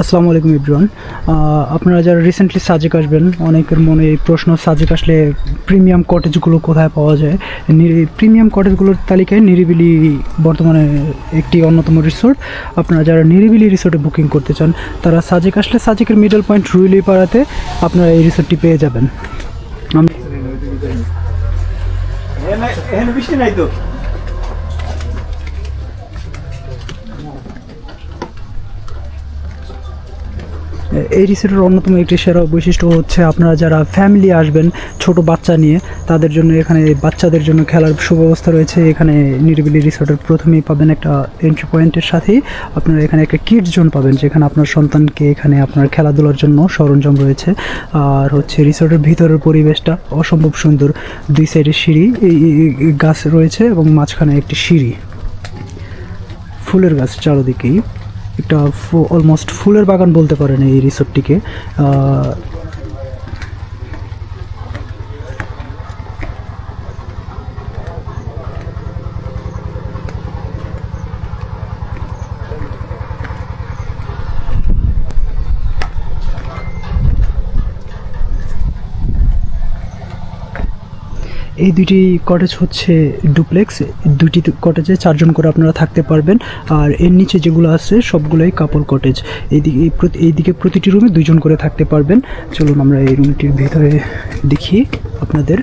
আসসালামু আলাইকুম ইব্রান আপনারা যারা রিসেন্টলি সাজেক আসবেন, অনেকের মনে এই প্রশ্ন, সাজেক আসলে প্রিমিয়াম কটেজগুলো কোথায় পাওয়া যায়? প্রিমিয়াম কটেজগুলোর তালিকায় নিরিবিলি বর্তমানে একটি অন্যতম রিসোর্ট আপনারা যারা নিরিবিলি রিসোর্টে বুকিং করতে চান, তারা সাজেক আসলে সাজেকের মিডল পয়েন্ট রুইলি পাড়াতে আপনারা এই রিসোর্টটি পেয়ে যাবেন। আমি নাই তো? এই রিসোর্টের অন্যতম একটি সেরা বৈশিষ্ট্য হচ্ছে আপনারা যারা ফ্যামিলি আসবেন ছোট বাচ্চা নিয়ে, তাদের জন্য এখানে বাচ্চাদের জন্য খেলার সুব্যবস্থা রয়েছে। এখানে নিরিবিলি রিসোর্টের প্রথমেই পাবেন একটা এন্ট্রি পয়েন্টের সাথেই আপনারা এখানে একটা কিডস জোন পাবেন, যেখানে আপনার সন্তানকে এখানে আপনার খেলাধুলার জন্য সরঞ্জাম রয়েছে। আর হচ্ছে রিসোর্টের ভিতরের পরিবেশটা অসম্ভব সুন্দর। দুই সাইডে সিঁড়ি গাছ রয়েছে এবং মাঝখানে একটি সিঁড়ি। ফুলের গাছ চারদিকেই। একটা অলমোস্ট ফুলের বাগান বলতে পারেন এই রিসোর্টটিকে এই দুইটি কটেজ হচ্ছে ডুপ্লেক্স দুটি কটেজে চারজন করে আপনারা থাকতে পারবেন। আর এর নিচে যেগুলো আছে, সবগুলোই কাপল কটেজ এইদিকে এইদিকে প্রতিটি রুমে দুইজন করে থাকতে পারবেন। চলুন আমরা এই রুমটির ভেতরে দেখি আপনাদের।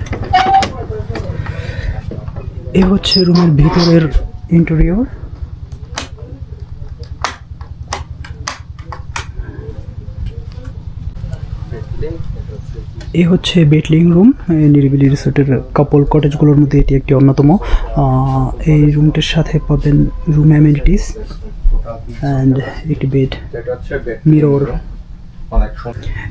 এ হচ্ছে রুমের ভিতরের ইন্টেরিয়র এই হচ্ছে বেডলিং রুম নিরিবিলি রিসোর্টের কাপল কটেজগুলোর মধ্যে এটি একটি অন্যতম। এই রুমটির সাথে পাবেন রুম অ্যামিনিটিস অ্যান্ড একটি বেড মিরর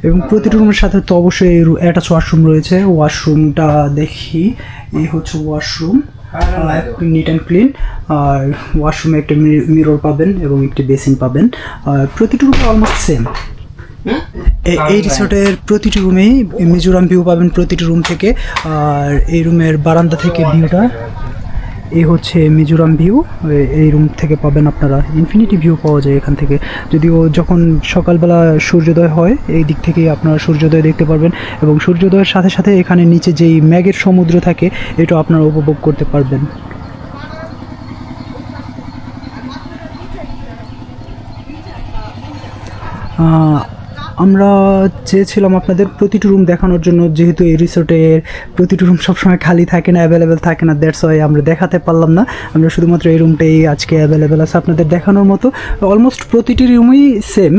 এবং প্রতিটি রুমের সাথে তো অবশ্যই অ্যাটাচ ওয়াশরুম রয়েছে। ওয়াশরুমটা দেখি এই হচ্ছে ওয়াশরুম নিট অ্যান্ড ক্লিন আর ওয়াশরুমে একটা মিরর পাবেন এবং একটি বেসিন পাবেন। প্রতিটি রুমে অলমোস্ট সেম এই রিসোর্টের প্রতিটি রুমেই মিজোরাম ভিউ পাবেন প্রতিটি রুম থেকে। আর এই রুমের বারান্দা থেকে ভিউটা এই হচ্ছে মিজোরাম ভিউ এই রুম থেকে পাবেন আপনারা ইনফিনিটি ভিউ পাওয়া যায় এখান থেকে। যদিও যখন সকালবেলা সূর্যোদয় হয় এই দিক থেকেই আপনারা সূর্যোদয় দেখতে পারবেন এবং সূর্যোদয়ের সাথে সাথে এখানে নিচে যেই ম্যাগের সমুদ্র থাকে এটা আপনারা উপভোগ করতে পারবেন। আহ, আমরা চেয়েছিলাম আপনাদের প্রতিটি রুম দেখানোর জন্য, যেহেতু এই রিসোর্টের প্রতিটি রুম সবসময় খালি থাকে না অ্যাভেলেবেল থাকে না দ্যাটস ওয়াই আমরা দেখাতে পারলাম না। আমরা শুধুমাত্র এই রুমটাই আজকে অ্যাভেলেবেল আছে আপনাদের দেখানোর মতো। অলমোস্ট প্রতিটি রুমই সেম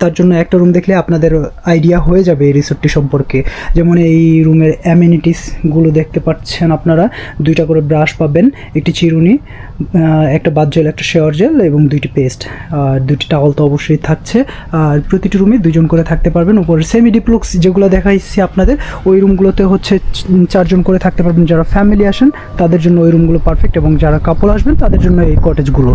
তার জন্য একটা রুম দেখলে আপনাদের আইডিয়া হয়ে যাবে এই রিসোর্টটি সম্পর্কে। যেমন এই রুমের অ্যামিনিটিসগুলো দেখতে পাচ্ছেন আপনারা, দুইটা করে ব্রাশ পাবেন, একটি চিরুনি একটা বাদ জেল, একটা শেয়ার জেল এবং দুইটি পেস্ট আর দুটি টাওয়াল তো অবশ্যই থাকছে। আর প্রতিটি রুমে দুজন করে থাকতে পারবেন। উপরে সেমি ডিপ্লুক্স যেগুলো দেখাইছি আপনাদের, ওই রুমগুলোতে হচ্ছে চারজন করে থাকতে পারবেন। যারা ফ্যামিলি আসেন, তাদের জন্য ওই রুমগুলো পারফেক্ট এবং যারা কাপল আসবেন, তাদের জন্য এই কটেজগুলো